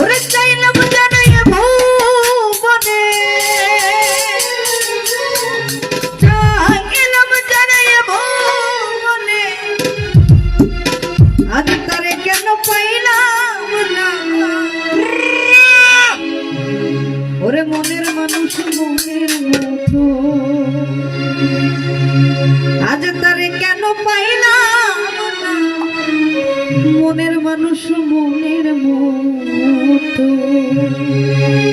ওরে চাইলাম জানাই আজ তারে কেন পাইলাম না? ওরে মনের মানুষ, মনের মতো। আজ তারে কেন পাইলাম মনের মানুষ, মনের মন tutup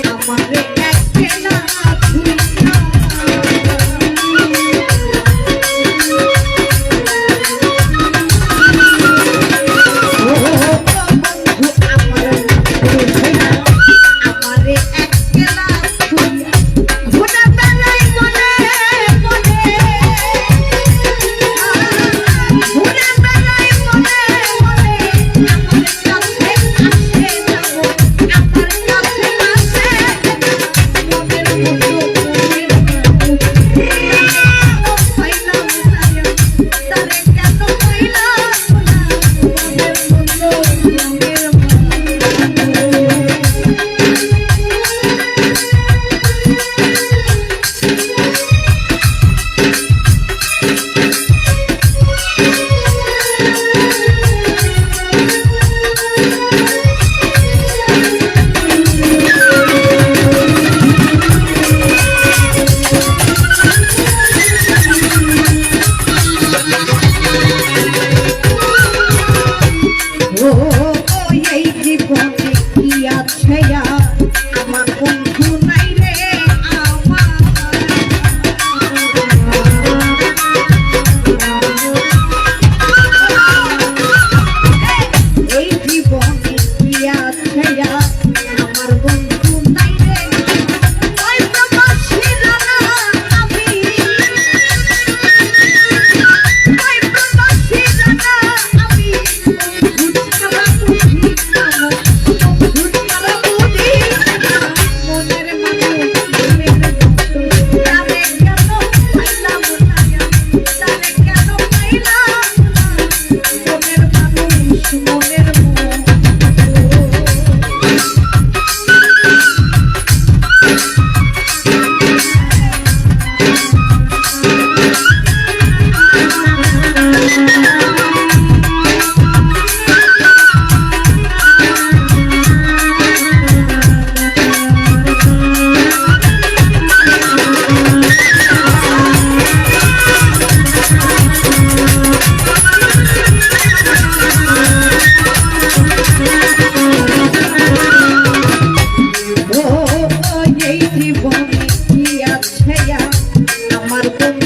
আমারে জীবনে কি আছে? আমার বন্ধু